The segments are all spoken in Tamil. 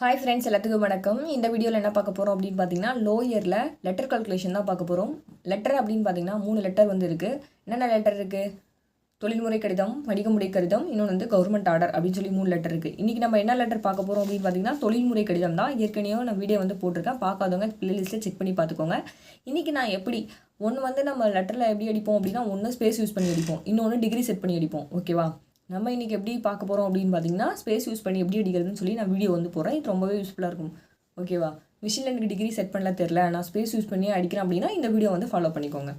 ஹாய் ஃப்ரெண்ட்ஸ் எல்லாத்துக்கும் வணக்கம். இந்த வீடியோவில் என்ன பார்க்க போகிறோம் அப்படின்னு பார்த்தீங்கன்னா லோயரில் லெட்டர் கால்குலேஷன் தான் பார்க்க போகிறோம் லெட்டர் அப்படின்னு பார்த்தீங்கன்னா மூணு லெட்டர் வந்து இருக்குது என்னென்ன லெட்டர் இருக்குது தொழில்முறை கடிதம் வணிகமுறை கடிதம் இன்னொன்று வந்து கவர்மெண்ட் ஆர்டர் அப்படின்னு சொல்லி மூணு லெட்டர் இருக்குது இன்றைக்கி நம்ம என்ன லெட்டர் பார்க்க போகிறோம் அப்படின்னு பார்த்தீங்கன்னா தொழில்முறை கடிதம் தான். ஏற்கனவே நான் வீடியோ வந்து போட்டிருக்கேன். பார்க்காதவங்க ப்ளேலிஸ்ட்டில் செக் பண்ணி பார்த்துக்கோங்க. இன்றைக்கி நான் எப்படி ஒன்று வந்து நம்ம லெட்டரில் எப்படி அடிப்போம் அப்படின்னா ஒன்று ஸ்பேஸ் யூஸ் பண்ணி அடிப்போம். இன்னொன்று டிகிரி செட் பண்ணி அடிப்போம். ஓகேவா நம்ம இன்றைக்கி எப்படி பார்க்க போகிறோம் அப்படின்னு பார்த்தீங்கன்னா ஸ்பேஸ் யூஸ் பண்ணி எப்படி அடிக்கிறதுன்னு சொல்லி நான் வீடியோ வந்து போடுறேன். இது ரொம்பவே யூஸ்ஃபுல்லாக இருக்கும். ஓகேவா மிஷினில் எனக்கு டிகிரி செட் பண்ணல தெரில நான் ஸ்பேஸ் யூஸ் பண்ணி அடிக்கிறேன் அப்படின்னா இந்த வீடியோ வந்து ஃபாலோ பண்ணிக்கோங்க.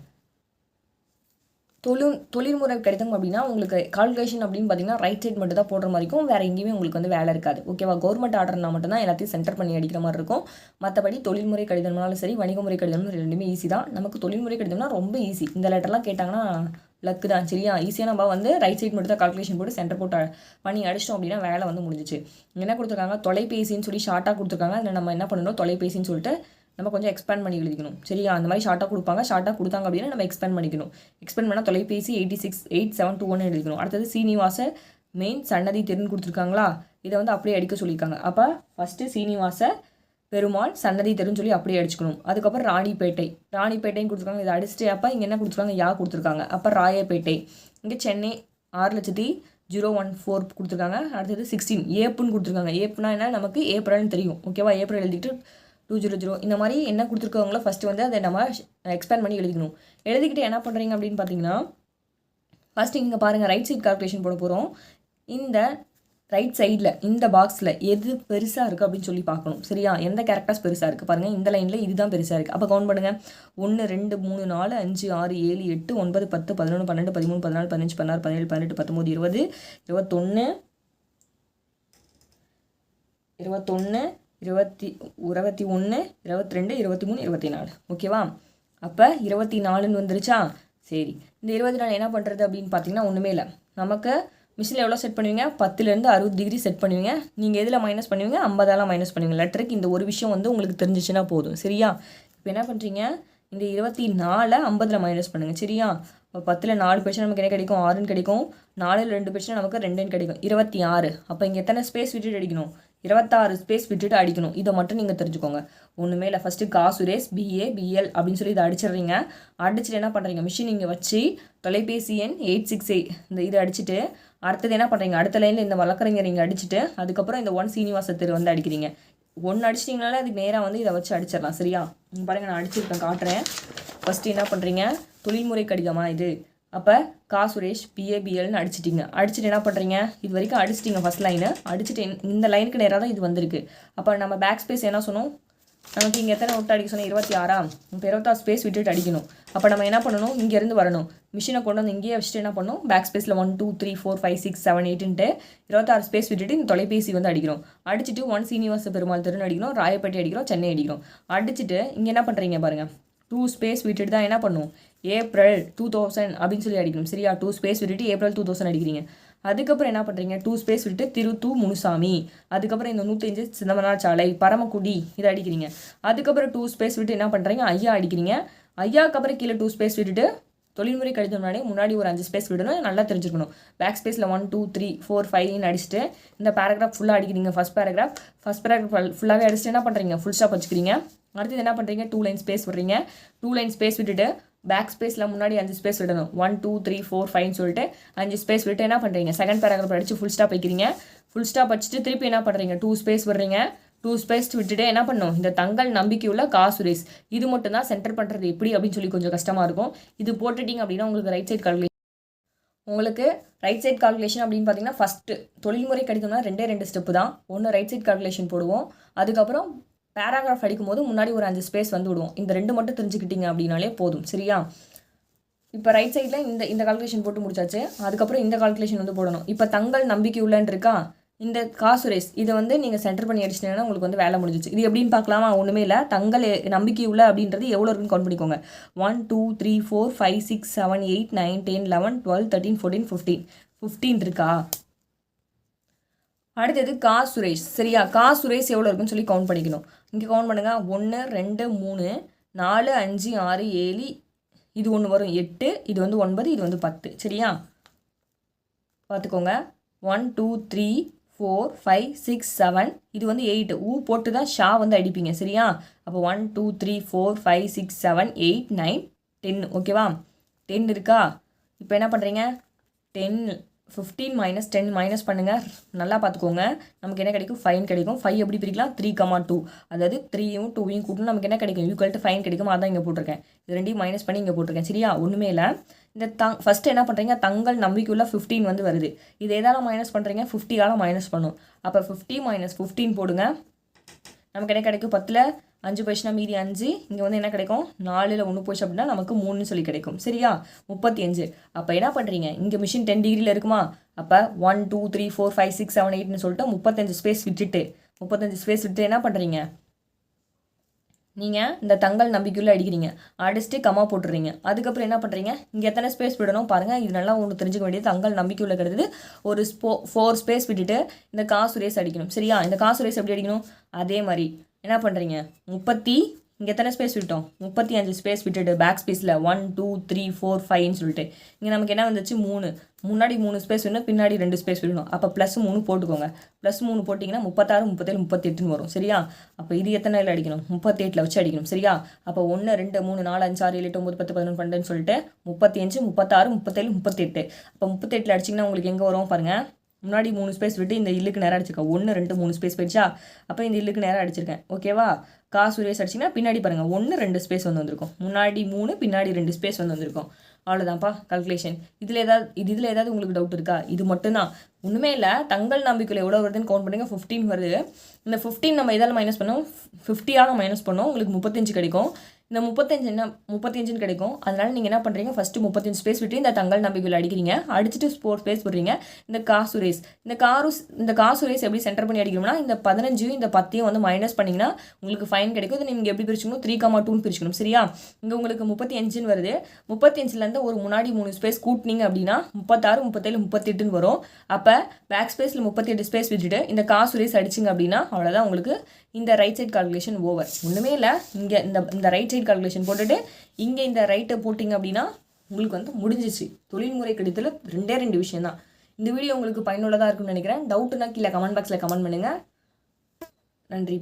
தொழில் தொழில்முறை கடிதம் அப்படின்னா உங்களுக்கு கால்குலேஷன் அப்படின்னு பார்த்தீங்கன்னா ரைட் சைட் மட்டும் தான் போடுற மாதிரி இருக்கும். வேறு எங்கேயுமே உங்களுக்கு வந்து வேலை இருக்காது. ஓகேவா கவர்மெண்ட் ஆர்டர்னா மட்டும்தான் எல்லாத்தையும் சென்டர் பண்ணி அடிக்கிற மாதிரி இருக்கும். மற்றபடி தொழில்முறை கடிதம்னாலும் சரி வணிகமுறை கடிதம்னு ரெண்டுமே ஈஸி தான். நமக்கு தொழில்முறை கடிதம்னா ரொம்ப ஈஸி இந்த லெட்டர்லாம் கேட்டாங்கன்னா லக்கு தான் சரியா? ஈஸியாக நம்ம வந்து ரைட் சைட் மட்டும் தான் கால்குலேஷன் போட்டு சென்டர் போட்டு பண்ணி அடிச்சிட்டோம் அப்படின்னா வேலை வந்து முடிஞ்சிச்சு. என்ன கொடுத்துருக்காங்க? தொலைபேசின்னு சொல்லி ஷார்ட்டாக கொடுத்துருக்காங்க. அதில் நம்ம என்ன பண்ணணும்? தொலைபேசின்னு சொல்லிட்டு நம்ம கொஞ்சம் எக்ஸ்பேண்ட் பண்ணி எழுதிக்கணும். சரியா? அந்த மாதிரி ஷார்ட்டாக கொடுப்பாங்க. ஷார்ட்டாக கொடுத்தாங்க அப்படின்னா நம்ம எக்ஸ்பேண்ட் பண்ணிக்கணும். எக்ஸ்பேண்ட் பண்ணால் தொலைபேசி eighty six eight seven two one எழுதிக்கணும். அடுத்தது சீனிவாச மெயின் சன்னதி திறன் கொடுத்துருக்காங்களா? இதை வந்து அப்படியே அடிக்க சொல்லியிருக்காங்க. அப்போ ஃபஸ்ட்டு சீனிவாச பெருமாள் சன்னதி தெருன்னு சொல்லி அப்படியே அடிச்சுக்கணும். அதுக்கப்புறம் ராணிப்பேட்டை. ராணிப்பேட்டையும் கொடுத்துருக்காங்க. இதை அடிச்சுட்டு அப்போ இங்கே என்ன கொடுத்துருக்காங்க? யா கொடுத்துருக்காங்க. அப்போ ராயப்பேட்டை. இங்கே சென்னை ஆறு லட்சத்தி ஜீரோ ஒன் ஃபோர் கொடுத்துருக்காங்க. அடுத்தது சிக்ஸ்டீன் ஏப்புன்னு கொடுத்துருக்காங்க. ஏப்புனா என்ன? நமக்கு ஏப்ரல்னு தெரியும். ஓகேவா ஏப்ரல் எழுதிட்டு டூ ஜீரோ ஜீரோ இந்த மாதிரி என்ன கொடுத்துருக்காங்களோ ஃபஸ்ட்டு வந்து அதை நம்ம எக்ஸ்பேண்ட் பண்ணி எழுதிக்கணும். எழுதிக்கிட்டு என்ன பண்ணுறீங்க அப்படின்னு பார்த்தீங்கன்னா ஃபஸ்ட்டு இங்கே பாருங்கள் ரைட் சைட் கால்குலேஷன் போட போகிறோம் இந்த ரைட் சைடில் இந்த பாக்ஸில் எது பெருசாக இருக்குது அப்படின்னு சொல்லி பார்க்கணும். சரியா? எந்த கேரக்டர்ஸ் பெருசாக இருக்குது பாருங்கள் இந்த லைனில் இதுதான் பெருசாக இருக்குது அப்போ கவுண்ட் பண்ணுங்கள் ஒன்று ரெண்டு மூணு நாலு அஞ்சு ஆறு ஏழு எட்டு ஒன்பது பத்து பதினொன்று பன்னெண்டு பதிமூணு பதினாலு பதினஞ்சு பதினாறு பதினேழு பதினெட்டு பத்தொம்போது இருபது இருபத்தொன்று இருபத்தொன்று இருபத்தி இருபத்தி ஒன்று இருபத்தி ரெண்டு இருபத்தி மூணு இருபத்தி நாலு ஓகேவா? அப்போ இருபத்தி நாலுன்னு வந்துருச்சா? சரி. இந்த இருபத்தி நாலு என்ன பண்ணுறது அப்படின்னு பார்த்தீங்கன்னா ஒன்றுமே இல்லை. நமக்கு மிஷினில் எவ்வளோ செட் பண்ணுவீங்க? பத்துலேருந்து அறுபது டிகிரி செட் பண்ணுவீங்க. நீங்கள் எதில் மைனஸ் பண்ணுவீங்க? ஐம்பதாலாம் மைனஸ் பண்ணுவீங்க. லெட்டருக்கு இந்த ஒரு விஷயம் வந்து உங்களுக்கு தெரிஞ்சிச்சுன்னா போதும். சரியா? இப்போ என்ன பண்ணுறீங்க இந்த இருபத்தி நாலை ஐம்பதில் மைனஸ் பண்ணுங்கள் சரியா? இப்போ பத்தில் நாலு பேச்சு நமக்கு என்ன கிடைக்கும்? ஆறுன்னு கிடைக்கும். நாலில் ரெண்டு பேச்சு நமக்கு ரெண்டுன்னு கிடைக்கும். இருபத்தி ஆறு. அப்போ இங்கே எத்தனை ஸ்பேஸ் விட்டுட்டு அடிக்கணும்? இருபத்தாறு ஸ்பேஸ் விட்டுட்டு அடிக்கணும். இதை மட்டும் நீங்கள் தெரிஞ்சுக்கோங்க. ஒன்றுமே இல்லை. ஃபஸ்ட்டு கா சுரேஷ் பிஏ பிஎல் அப்படின்னு சொல்லி இதை அடிச்சிடுறீங்க. அடிச்சுட்டு என்ன பண்ணுறீங்க மிஷின் இங்கே வச்சு தொலைபேசி எண் எயிட் சிக்ஸ் எயிட் இந்த இதை அடிச்சுட்டு அடுத்தது என்ன பண்ணுறீங்க அடுத்த லைனில் இந்த வழக்கறிஞர் இங்கே அடிச்சுட்டு அதுக்கப்புறம் இந்த ஒன் சீனிவாச தெரு வந்து அடிக்கிறீங்க. ஒன்று அடிச்சிட்டிங்கனாலே அது நேராக வந்து இதை வச்சு அடிச்சிடலாம். சரியா? பாருங்கள் நான் அடிச்சிருக்கேன் காட்டுறேன். ஃபஸ்ட்டு என்ன பண்ணுறீங்க தொழில்முறை கடிதமாக இது? அப்போ கா சுரேஷ் பிஏபிஎல்னு அடிச்சிட்டிங்க. அடிச்சுட்டு என்ன பண்ணுறீங்க இது வரைக்கும் அடிச்சிட்டிங்க ஃபஸ்ட் லைனு அடிச்சுட்டு இந்த லைனுக்கு நேராக தான் இது வந்திருக்கு. அப்போ நம்ம பேக் ஸ்பேஸ் என்ன சொன்னோம்? நமக்கு இங்கே எத்தனை விட்டு அடிக்க சொன்னால் இருபத்தி ஆறா? இப்போ இருபத்தாறு ஸ்பேஸ் விட்டுட்டு அடிக்கணும். அப்போ நம்ம என்ன பண்ணணும்? இங்கேருந்து வரணும். மிஷினை கொண்டு வந்து இங்கேயே வச்சுட்டு என்ன பண்ணணும்? பேக் ஸ்பேஸில் one two three four five six seven எயிட்டுன்ட்டு இருபத்தாறு ஸ்பேஸ் விட்டுட்டு இந்த தொலைபேசி வந்து அடிக்கிறோம். அடிச்சுட்டு ஒன் சீனிவாச பெருமாள் தெருன்னு அடிக்கிறோம். ராயப்பட்டி அடிக்கிறோம். சென்னை அடிக்கிறோம். அடிச்சுட்டு இங்கே என்ன பண்ணுறீங்க பாருங்கள் டூ ஸ்பேஸ் விட்டுட்டு தான் என்ன பண்ணும்? ஏப்ரல் டூ தௌசண்ட் அப்படின்னு சொல்லி அடிக்கணும். சரியா? டூ ஸ்பேஸ் விட்டுட்டு ஏப்ரல் டூ தௌசண்ட் அடிக்கிறீங்க. அதுக்கப்புறம் என்ன பண்ணுறீங்க டூ ஸ்பேஸ் விட்டு திருத்தூ முனுசாமி. அதுக்கப்புறம் இந்த நூற்றஞ்சு சிதம்பரனார் சாலை பரமக்குடி இதை அடிக்கிறீங்க. அதுக்கப்புறம் டூ ஸ்பேஸ் விட்டு என்ன பண்ணுறீங்க ஐயா அடிக்கிறீங்க. ஐயாவுக்கு அப்புறம் கீழே டூ ஸ்பேஸ் விட்டுட்டு தொழில்முறை கடிதம் முன்னாடி முன்னாடி ஒரு அஞ்சு ஸ்பேஸ் விடணும். நல்லா தெரிஞ்சுக்கணும். பேக் ஸ்பேஸில் ஒன் டூ த்ரீ ஃபோர் ஃபைவ்னு அடிச்சுட்டு இந்த பேராகிராஃப் ஃபுல்லாக அடிக்கிறீங்க ஃபஸ்ட் பேராகிராஃப் ஃபஸ்ட் பேராகிராஃப் ஃபுல்லாகவே அடிச்சுட்டு என்ன பண்ணுறீங்க ஃபுல் ஸ்டாப் வச்சுக்கிறீங்க. அடுத்தது என்ன பண்ணுறீங்க டூ லைன் ஸ்பேஸ் விடுறீங்க. டூ லைன் ஸ்பேஸ் விட்டுட்டு பேக் ஸ்பேஸில் முன்னாடி அஞ்சு ஸ்பேஸ் விடணும். ஒன் டூ த்ரீ ஃபோர் ஃபைவ்னு சொல்லிட்டு அஞ்சு ஸ்பேஸ் விட்டு என்ன பண்ணுறீங்க செகண்ட் பேராகிராஃப் அடிச்சு ஃபுல் ஸ்டாப் வைக்கிறீங்க. ஃபுல் ஸ்டாப் வச்சுட்டு திருப்பி என்ன பண்ணுறீங்க டூ ஸ்பேஸ் விடுறீங்க. டூ ஸ்பேஸ் விட்டுட்டு என்ன பண்ணும் இந்த தங்கள் நம்பிக்கையுள்ள காசுரேஸ் இது மட்டும் தான் சென்டர் பண்ணுறது எப்படி அப்படின்னு சொல்லி கொஞ்சம் கஷ்டமாக இருக்கும். இது போட்டுட்டீங்க அப்படின்னா உங்களுக்கு ரைட் சைட் கால்குலேஷன் உங்களுக்கு ரைட் சைட் கால்குலேஷன் அப்படின்னு பார்த்தீங்கன்னா ஃபஸ்ட்டு தொழில்முறை கிடைக்கும்னா ரெண்டே ரெண்டு ஸ்டெப்பு தான். ஒன்று ரைட் சைட் கால்குலேஷன் போடுவோம். அதுக்கப்புறம் பேராகிராஃப் அடிக்கும்போது முன்னாடி ஒரு அஞ்சு ஸ்பேஸ் வந்து விடுவோம். இந்த ரெண்டு மட்டும் தெரிஞ்சுக்கிட்டீங்க அப்படின்னாலே போதும். சரியா? இப்போ ரைட் சைடில் இந்த இந்த கால்குலேஷன் போட்டு முடிச்சாச்சு. அதுக்கப்புறம் இந்த கால்குலேஷன் வந்து போடணும். இப்போ தங்கள் நம்பிக்கை உள்ளன்னு இருக்கா இந்த காசு ரேஸ் இதை வந்து நீங்கள் சென்டர் பண்ணி அடிச்சிட்டீங்கன்னா உங்களுக்கு வந்து வேலை முடிஞ்சிச்சு. இது எப்படின்னு பார்க்கலாமா? ஒன்றுமே இல்லை. தங்கள் நம்பிக்கை உள்ள அப்படின்றது எவ்வளோ இருக்குன்னு கவுண்ட் பண்ணிக்கோங்க. One two three four five six seven eight nine ten eleven twelve thirteen fourteen fifteen fifteen இருக்கா? அடுத்தது கா சுரேஷ் சரியா? கா சுரேஷ் எவ்வளோ இருக்குன்னு சொல்லி கவுண்ட் பண்ணிக்கணும். இங்கே கவுண்ட் பண்ணுங்கள் ஒன்று ரெண்டு மூணு நாலு அஞ்சு ஆறு ஏழு. இது ஒன்று வரும். எட்டு இது வந்து ஒன்பது இது வந்து பத்து. சரியா? பார்த்துக்கோங்க. One two three four five six seven இது வந்து எயிட் ஊ போட்டு தான் ஷா வந்து அடிப்பீங்க சரியா? அப்போ one two three four five six seven eight nine ten ஓகேவா டென் இருக்கா? இப்போ என்ன பண்ணுறீங்க ten fifteen minus ten minus பண்ணுங்கள் நல்லா பார்த்துக்கோங்க நமக்கு என்ன கிடைக்கும்? ஃபைன் கிடைக்கும். ஃபைவ் எப்படி பிரிக்கலாம்? த்ரீ கமா டூ அதாவது த்ரீயும் டூவையும் கூட்டணும் நமக்கு என்ன கிடைக்கும்? ஈக்குவல் டு ஃபைன் கிடைக்கும்? அதான் இங்கே போட்டிருக்கேன். இது ரெண்டையும் மைனஸ் பண்ணி இங்கே போட்டிருக்கேன். சரியா? ஒன்றுமே இல்லை. இந்த தங் ஃபஸ்ட்டு என்ன பண்ணுறீங்க தங்கள் நம்பிக்கையுள்ள ஃபிஃப்டீன் வந்து வருது. இது எதால் மைனஸ் பண்ணுறீங்க ஃபிஃப்டியால் மைனஸ் பண்ணும். அப்போ ஃபிஃப்டி மைனஸ் ஃபிஃப்டீன் போடுங்க. நமக்கு என்ன கிடைக்கும்? பத்தில் அஞ்சு போயிடுச்சுன்னா மீதி அஞ்சு. இங்கே வந்து என்ன கிடைக்கும்? நாலில் ஒன்று போச்சு அப்படின்னா நமக்கு மூணுன்னு சொல்லி கிடைக்கும். சரியா? முப்பத்தி அஞ்சு. அப்போ என்ன பண்ணுறீங்க இங்கே மிஷின் டென் டிகிரியில் இருக்குமா? அப்போ one two three four five six seven எயிட்னு சொல்லிட்டு முப்பத்தஞ்சு ஸ்பேஸ் விட்டுட்டு முப்பத்தஞ்சு ஸ்பேஸ் விட்டு என்ன பண்ணுறீங்க நீங்கள் இந்த தங்கள் நம்பிக்கையில் அடிக்கிறீங்க. அடிச்சுட்டு கம்மா போட்டுறீங்க. அதுக்கப்புறம் என்ன பண்ணுறீங்க இங்கே எத்தனை ஸ்பேஸ் விடணும் பாருங்கள் இது நல்லா ஒன்று தெரிஞ்சுக்க வேண்டியது. தங்கள் நம்பிக்கையில் கிடையாது ஒரு ஸ்போ ஃபோர் ஸ்பேஸ் விட்டுட்டு இந்த காசு ரேஸ் அடிக்கணும். சரியா? இந்த காசு ரேஸ் எப்படி அடிக்கணும்? அதே மாதிரி. என்ன பண்ணுறீங்க முப்பத்தி இங்கே எத்தனை ஸ்பேஸ் விட்டோம்? முப்பத்தி அஞ்சு ஸ்பேஸ் விட்டுட்டு பேக் ஸ்பேஸில் ஒன் டூ த்ரீ ஃபோர் ஃபைவ்னு சொல்லிட்டு. இங்கே நமக்கு என்ன வந்துச்சு? மூணு. முன்னாடி மூணு ஸ்பேஸ் வேணும் பின்னாடி ரெண்டு ஸ்பேஸ் விடணும். அப்போ ப்ளஸ் மூணு போட்டுக்கோங்க. ப்ளஸ் மூணு போட்டிங்கன்னா முப்பத்தாறு முப்பத்தேழு முப்பத்தெட்டுன்னு வரும். சரியா? அப்போ இது எத்தனை இதில் அடிக்கணும்? முப்பத்தெட்டில் வச்சு அடிக்கணும். சரியா? அப்போ ஒன்று ரெண்டு மூணு நாலு அஞ்சு ஆறு ஏழு எட்டு ஒம்பது பத்து பதினொன்று பன்னெண்டுன்னு சொல்லிட்டு முப்பத்தி அஞ்சு முப்பத்தாறு முப்பத்தேழு முப்பத்தெட்டு. அப்போ முப்பத்தெட்டில் அடிச்சிங்கன்னா உங்களுக்கு எங்கே வரும் பாருங்கள் முன்னாடி மூணு ஸ்பேஸ் விட்டு இந்த இல்லுக்கு நேரம் அடிச்சிருக்கேன். ஒன்று ரெண்டு மூணு ஸ்பேஸ் போயிடுச்சா? அப்போ இந்த இல்லுக்கு நேரம் அடிச்சிருக்கேன். ஓகேவா கா சுரேஷ் அடிச்சிங்கன்னா பின்னாடி பாருங்கள் ஒன்று ரெண்டு ஸ்பேஸ் வந்து வந்திருக்கும். முன்னாடி மூணு பின்னாடி ரெண்டு ஸ்பேஸ் வந்து வந்திருக்கும். அவ்வளோதான்ப்பா கல்குலேஷன் இதில் ஏதாவது இது இதில் ஏதாவது உங்களுக்கு டவுட் இருக்கா? இது மட்டும்தான். ஒன்றுமே இல்லை. தங்கள் நம்பிக்கையில் எவ்வளோ வருதுன்னு கவுண்ட் பண்ணுங்க. ஃபிஃப்டீன் வருது. இந்த ஃபிஃப்டீன் நம்ம எதால் மைனஸ் பண்ணோம்? ஃபிஃப்டியால் மைனஸ் பண்ணோம். உங்களுக்கு முப்பத்தஞ்சு கிடைக்கும். இந்த முப்பத்தஞ்சு என்ன முப்பத்தஞ்சுன்னு கிடைக்கும். அதனால் நீங்கள் என்ன பண்ணுறீங்க ஃபஸ்ட்டு முப்பத்தஞ்சு ஸ்பேஸ் விட்டு இந்த தங்கள் நம்பிக்கையில் அடிக்கிறீங்க. அடிச்சுட்டு ஸ்போர்ட் ஸ்பேஸ் விடுறீங்க. இந்த காசு ரேஸ் இந்த காரு இந்த காசு ரேஸ் எப்படி சென்டர் பண்ணி அடிக்கணும்னா இந்த பதினஞ்சையும் இந்த பத்தையும் வந்து மைனஸ் பண்ணிங்கன்னா உங்களுக்கு ஃபைன் கிடைக்கும். இது நீங்கள் எப்படி பிரிச்சுக்கணும்? த்ரீ காமா டூன்னு பிரிச்சுக்கணும். சரியா? இங்கே உங்களுக்கு முப்பத்தி அஞ்சுன்னு வருது முப்பத்தஞ்சுலேருந்து ஒரு முன்னாடி மூணு ஸ்பேஸ் கூட்டினீங்க அப்படின்னா முப்பத்தாறு முப்பத்தேழு முப்பத்தெட்டுன்னு வரும். அப்போ பேக் ஸ்பேஸில் முப்பத்தெட்டு ஸ்பேஸ் விட்டுட்டு இந்த காசு ரேஸ் அடிச்சிங்க அப்படின்னா அவ்வளோதான் உங்களுக்கு இந்த ரைட் சைட் கால்குலேஷன் ஓவர் ஒன்றுமே இல்லை. இங்கே இந்த இந்த ரைட் சைட் கால்குலேஷன் போட்டுட்டு இங்கே இந்த ரைட்டை போட்டிங்க அப்படின்னா உங்களுக்கு வந்து முடிஞ்சிச்சு. தொழில்முறை கடிதத்தில் ரெண்டே ரெண்டு விஷயம் தான் இந்த வீடியோ உங்களுக்கு பயனுள்ளதாக இருக்கும்னு நினைக்கிறேன். டவுட்டுனா கீழே கமெண்ட் பாக்ஸில் கமெண்ட் பண்ணுங்கள் நன்றி.